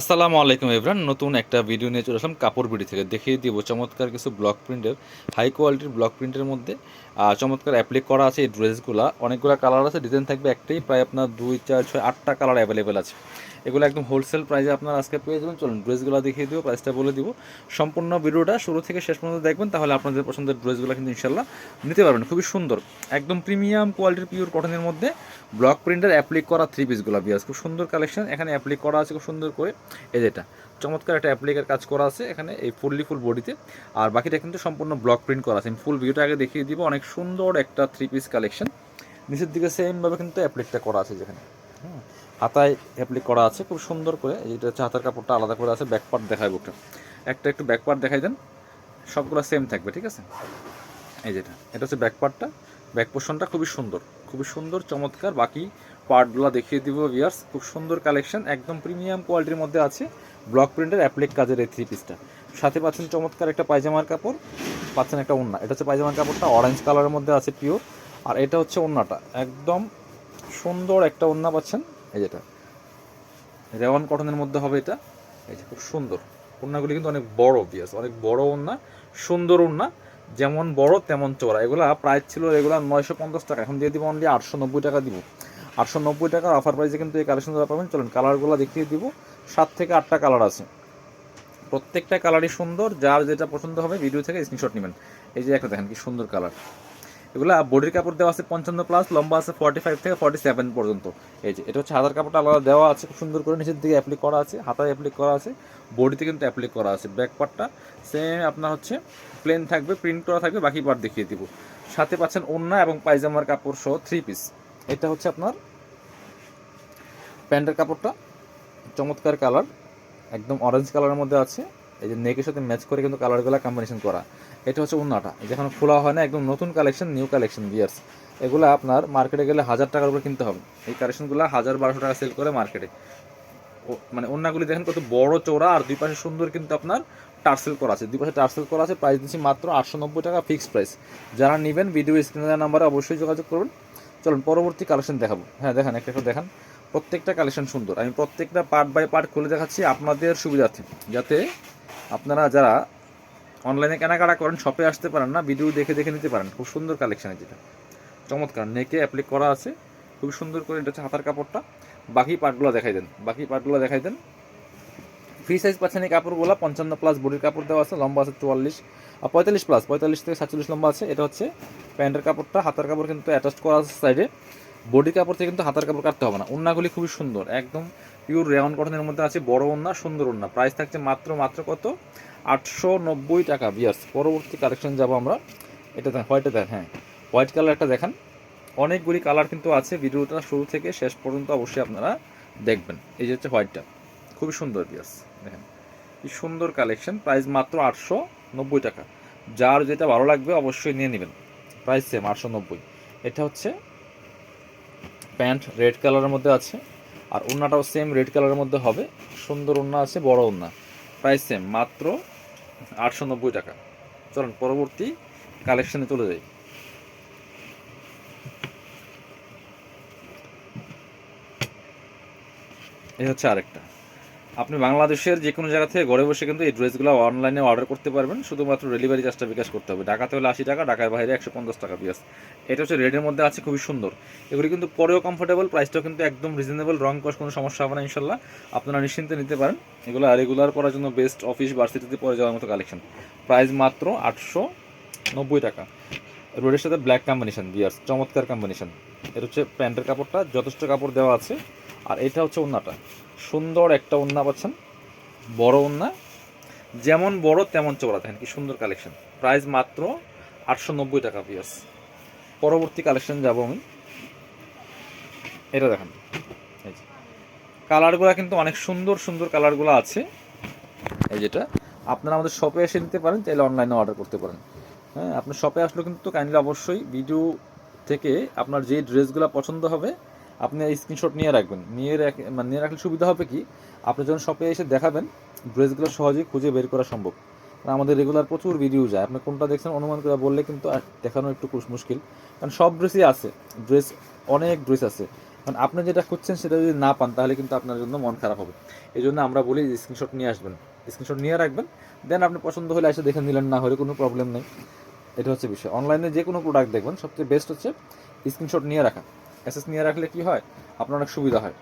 আসসালামু আলাইকুম এভরান। নতুন একটা ভিডিও নিয়ে চলে আসলাম কাপড় বিড়ি থেকে। দেখিয়ে দিব চমৎকার কিছু ব্লক প্রিন্টের হাই কোয়ালিটির ব্লক প্রিন্টের মধ্যে চমৎকার অ্যাপ্লিক করা আছে এই ড্রেসগুলো অনেকগুলো কালার আছে ডিজাইন থাকবে একটাই, প্রায় আপনার দুই, চার, ছয়, আটটা কালার অ্যাভেলেবেল আছে। এগুলো একদম হোলসেল প্রাইসে আপনার আজকে পেয়ে যাবেন। চলুন ড্রেসগুলো দেখিয়ে দিব প্রাইসটা বলে দিব। সম্পূর্ণ ভিডিওটা শুরু থেকে শেষ পর্যন্ত দেখবেন, তাহলে আপনাদের পছন্দের ড্রেসগুলো কিন্তু ইনশাল্লাহ নিতে পারবেন। খুবই সুন্দর, একদম প্রিমিয়াম কোয়ালিটির পিওর কটনের মধ্যে ব্লক প্রিন্টের অ্যাপ্লিক করা থ্রি পিসগুলো বিয়াস খুব সুন্দর কালেকশন এখানে অ্যাপ্লিক করা আছে খুব সুন্দর করে। এই যেটা চমৎকার একটা অ্যাপ্লিকের কাজ করা আছে এখানে, এই ফুললি ফুল বডিতে। আর বাকিটা কিন্তু সম্পূর্ণ ব্লক প্রিন্ট করা আছে। আমি ফুল ভিডিওটা আগে দেখিয়ে দিব। অনেক সুন্দর একটা থ্রি পিস কালেকশন নিচের দিকে সেমভাবে কিন্তু অ্যাপ্লিকটা করা আছে যেখানে। হুম। হাতায় অ্যাপ্লিক করা আছে, খুব সুন্দর করে। এইটা হচ্ছে হাতার কাপড়টা আলাদা করে আছে ব্যাক পার্ট দেখায় বুকটা। একটা একটু ব্যাক পার্ট দেখাই দেন। সবগুলো সেম থাকবে, ঠিক আছে? এই যেটা এটা। হচ্ছে ব্যাক পার্টটা ব্যাক পোর্শনটা খুবই সুন্দর। খুবই সুন্দর, চমৎকার। বাকি পার্টগুলো দেখিয়ে দিব ভিয়ার্স খুব সুন্দর কালেকশন একদম প্রিমিয়াম কোয়ালিটির মধ্যে আছে। ব্লক প্রিন্টের অ্যাপ্লিক কাজের এই থ্রি পিসটা সাথে পাচ্ছেন চমৎকার একটা পায়জামার কাপড়, পাচ্ছেন একটা ওন্না এটা হচ্ছে পায়জামার কাপড়টা অরেঞ্জ কালারের মধ্যে আছে পিওর আর এটা হচ্ছে ওন্নাটা একদম সুন্দর একটা ওন্না পাচ্ছেন, এই যেটা। রেওয়ান কটনের মধ্যে হবে এটা। এই যে খুব সুন্দর। ওন্নাগুলি কিন্তু অনেক বড় বিয়াস অনেক বড় ওন্না সুন্দর ওন্না যেমন বড়, তেমন চোরা এগুলা প্রাইস ছিল এগুলা নয়শো পঞ্চাশ টাকা। এখন দিয়ে দিব অনলি আটশো নব্বই টাকা দিব। আটশো নব্বই টাকার অফার প্রাইসে কিন্তু এই কালেকশনগুলো পাবেন। চলুন কালারগুলো দেখিয়ে দিব। সাত থেকে আটটা কালার আছে। প্রত্যেকটা কালারই সুন্দর। যার যেটা পছন্দ হবে ভিডিও থেকে স্ক্রিনশট নেবেন। এই যে একটা দেখেন কি সুন্দর কালার এগুলা বডির কাপড় দেওয়া আছে পঞ্চান্ন প্লাস লম্বা আছে ফর্টি ফাইভ থেকে ফর্টি সেভেন পর্যন্ত। এই যে, এটা হচ্ছে হাতার কাপড়টা আলাদা দেওয়া আছে। খুব সুন্দর করে নিচের দিকে অ্যাপ্লিক করা আছে। হাতায় অ্যাপ্লিক করা আছে। বডিতে কিন্তু অ্যাপ্লিক করা আছে। ব্যাক পার্টটা সেম আপনার হচ্ছে প্লেন থাকবে প্রিন্ট করা থাকবে। বাকি পার্ট দেখিয়ে দিব। সাথে পাচ্ছেন ওন্না এবং পায়জামার কাপড় সহ থ্রি পিস এটা হচ্ছে আপনার প্যান্টের কাপড়টা, চমৎকার কালার, একদম অরেঞ্জ কালারের মধ্যে আছে। এই যে নেকের সাথে ম্যাচ করে কিন্তু কালারগুলো কম্বিনেশন করা। এটা হচ্ছে উন্নাটা যেখানে খোলা হয় না, একদম নতুন কালেকশন নিউ কালেকশন বিয়ার্স এগুলো আপনার মার্কেটে গেলে হাজার টাকার উপরে কিনতে হবে। এই কালেকশনগুলো হাজার বারোশো টাকা সেল করে মার্কেটে মানে অন্যগুলি দেখেন কত বড় চৌড়া আর দুই পাশে সুন্দর কিন্তু আপনার টার্সেল করা আছে। দুই পাশে টার্সেল করা আছে প্রাইস দিচ্ছি মাত্র আটশো নব্বই টাকা ফিক্সড প্রাইস যারা নেবেন ভিডিও স্ক্রিনের নাম্বারে অবশ্যই যোগাযোগ করবেন চলুন, পরবর্তী কালেকশন দেখাবো। হ্যাঁ দেখান, একটা একটা দেখান। প্রত্যেকটা কালেকশন সুন্দর। আমি প্রত্যেকটা পার্ট বাই পার্ট খুলে দেখাচ্ছি আপনাদের সুবিধার্থে, যাতে আপনারা যারা অনলাইনে কেনাকাটা করেন শপে আসতে পারেন না ভিডিও দেখে দেখে নিতে পারেন। খুব সুন্দর কালেকশন যেটা। চমৎকার নেকে অ্যাপ্লিক করা আছে। খুব সুন্দর করে এটা হচ্ছে হাতার কাপড়টা। বাকি পার্টগুলো দেখাই দেন। বাকি পার্টগুলো দেখাই দেন। ফ্রি সাইজ পাচ্ছেন এই কাপড়গুলো, পঞ্চান্ন প্লাস বডির কাপড় দেওয়া আছে, লম্বা আছে চুয়াল্লিশ আর পঁয়তাল্লিশ প্লাস পঁয়তাল্লিশ থেকে সাতচল্লিশ লম্বা আছে। এটা হচ্ছে প্যান্টের কাপড়টা, হাতার কাপড় কিন্তু অ্যাটাচ করা আছে সাইডে বডি কাপড় থেকে কিন্তু হাতার কাপড় কাটতে হবে না। ওন্নাগুলি খুবই সুন্দর, একদম পিওর রেওয়ান কটনের মধ্যে আছে, বড় ওন্না সুন্দর ওন্না প্রাইস থাকছে মাত্র মাত্র কত? আটশো নব্বই টাকা বিয়ার্স পরবর্তী কালেকশন যাব আমরা। এটা দেখ হোয়াইটে দেখ হ্যাঁ। হোয়াইট কালারটা দেখান। অনেকগুলি কালার কিন্তু আছে। ভিডিওটা শুরু থেকে শেষ পর্যন্ত অবশ্যই আপনারা দেখবেন। এই যে হচ্ছে হোয়াইটটা খুবই সুন্দর বিয়ার্স দেখেন। কি সুন্দর কালেকশন প্রাইস মাত্র আটশো নব্বই টাকা। যার যেটা ভালো লাগবে অবশ্যই নিয়ে নেবেন। প্রাইস সেম আটশো নব্বই। এটা হচ্ছে প্যান্ট রেড কালারের মধ্যে আছে, আর ওড়নাটাও সেম রেড কালারের মধ্যে হবে। সুন্দর ওড়না আছে, বড় ওড়না। প্রাইস সেম মাত্র আটশো নব্বই টাকা। চলুন, পরবর্তী কালেকশনে চলে যাই। এই হচ্ছে আরেকটা। আপনি বাংলাদেশের যে কোনো জায়গা থেকে ঘরে বসে কিন্তু এই ড্রেসগুলো অনলাইনে অর্ডার করতে পারবেন। শুধুমাত্র ডেলিভারি চার্জটা বিকাশ করতে হবে। ঢাকাতে হলে আশি টাকা, ঢাকার বাইরে একশো পঞ্চাশ টাকা বিয়াস এটা হচ্ছে রেডের মধ্যে আছে, খুবই সুন্দর। এগুলি কিন্তু পরেও কমফোর্টেবল প্রাইসটাও কিন্তু একদম রিজনেবল রং কস কোনো সমস্যা হবে না ইনশাল্লাহ আপনারা নিশ্চিন্তে নিতে পারেন। এগুলো রেগুলার পরার জন্য বেস্ট অফিস ভার্সিটিতে পরে যাওয়ার মতো কালেকশন প্রাইস মাত্র আটশো নব্বই টাকা। রোডের সাথে ব্ল্যাক কম্বিনেশন বিয়ার্স, চমৎকার কম্বিনেশন এটা হচ্ছে প্যান্টের কাপড়টা, যথেষ্ট কাপড় দেওয়া আছে। আর এটা হচ্ছে ওন্নাটা সুন্দর একটা ওন্না পাচ্ছেন। বড় ওন্না যেমন বড়, তেমন চওড়া। দেখেন কি সুন্দর কালেকশন প্রাইস মাত্র আটশো নব্বই টাকা পিয়াস পরবর্তী কালেকশন যাব আমি। এটা দেখেন। এই কালারগুলো কিন্তু অনেক সুন্দর সুন্দর কালারগুলো আছে। এই যেটা। আপনারা আমাদের শপে এসে নিতে পারেন, চাইলে অনলাইনে অর্ডার করতে পারেন। হ্যাঁ আপনার শপে আসলে কিন্তু কাইন্ডলি অবশ্যই ভিডিও থেকে আপনার যে ড্রেসগুলো পছন্দ হবে আপনি স্ক্রিনশট নিয়ে রাখবেন। নিয়ে মানে নিয়ে রাখলে সুবিধা হবে কি? আপনি যখন শপে এসে দেখাবেন, ড্রেসগুলো সহজেই খুঁজে বের করা সম্ভব। আমাদের রেগুলার প্রচুর ভিডিও যায়। আপনি কোনটা দেখছেন অনুমান করে বললে কিন্তু দেখানো একটু মুশকিল। কারণ সব ড্রেসই আছে। ড্রেস অনেক ড্রেস আছে। কারণ আপনি যেটা খুঁজছেন সেটা যদি না পান, তাহলে কিন্তু আপনার জন্য মন খারাপ হবে। এই জন্য আমরা বলি স্ক্রিনশট নিয়ে আসবেন। স্ক্রিনশট নিয়ে রাখবেন। দেন আপনি পছন্দ হলে এসে দেখে নিলেন না হলে কোনো প্রবলেম নেই। এটা হচ্ছে বিষয়। অনলাইনে যে কোনো প্রোডাক্ট দেখবেন, সবচেয়ে বেস্ট হচ্ছে স্ক্রিনশট নিয়ে রাখা। এসএস নিয়ে রাখলে কি হয়? আপনার অনেক সুবিধা হয়।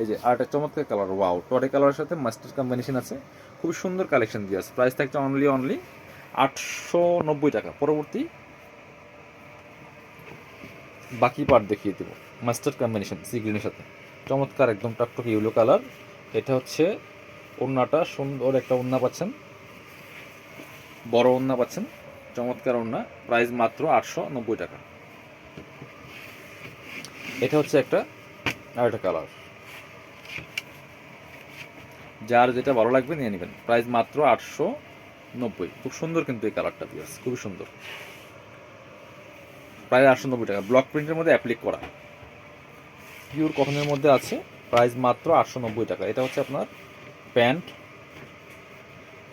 এই যে, আর একটা চমৎকার কালার ওয়াও টরে কালারের সাথে মাস্টার কম্বিনেশন আছে। খুবই সুন্দর কালেকশন দিয়ে আছে। প্রাইস থাকছে অনলি অনলি আটশো নব্বই টাকা। পরবর্তী বাকি পার্ট দেখিয়ে দেবো। মাস্টার কম্বিনেশন সি গ্রিনের সাথে। চমৎকার একদম টকটক ইউলো কালার এটা হচ্ছে ওড়নাটা, সুন্দর একটা ওড়না পাচ্ছেন। বড় ওড়না পাচ্ছেন। চমৎকার ওড়না। প্রাইস মাত্র আটশো নব্বই টাকা। এটা হচ্ছে একটা, আর একটা কালার যার যেটা ভালো লাগবে নিয়ে নেবেন। প্রাইস মাত্র আটশো নব্বই। খুব সুন্দর কিন্তু এই কালারটা পিয়াস খুবই সুন্দর। প্রায় আটশো নব্বই টাকা। ব্লক প্রিন্টের মধ্যে অ্যাপ্লিক করা। পিওর কটনের মধ্যে আছে প্রাইস মাত্র আটশো নব্বই টাকা। এটা হচ্ছে আপনার প্যান্ট।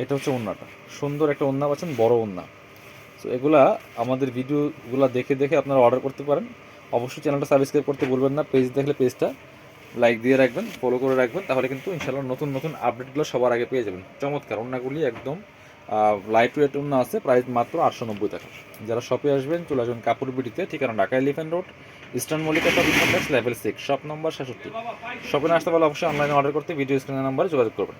এটা হচ্ছে ওন্নাটা। সুন্দর একটা ওন্না পাচ্ছেন, বড় ওন্না। তো এগুলা আমাদের ভিডিওগুলো দেখে দেখে আপনারা অর্ডার করতে পারেন। অবশ্যই চ্যানেলটা সাবস্ক্রাইব করতে বলবেন না পেজ দেখলে পেজটা লাইক দিয়ে রাখবেন ফলো করে রাখবেন, তাহলে কিন্তু ইনশাল্লাহ নতুন নতুন আপডেটগুলো সবার আগে পেয়ে যাবেন। চমৎকার ওন্নাগুলি একদম লাইট ওয়েট ওন্না আছে প্রাইস মাত্র আটশো নব্বই টাকা। যারা শপে আসবেন, চলে আসবেন কাপড় বিটিতে, ঠিকানা Dhaka elephant road eastern Mallika shopping complex level six shop number সাতষট্টি শপে আসতে পারলে অবশ্যই অনলাইনে অর্ডার করতে ভিডিও স্ক্রিনের নাম্বারে যোগাযোগ করবেন।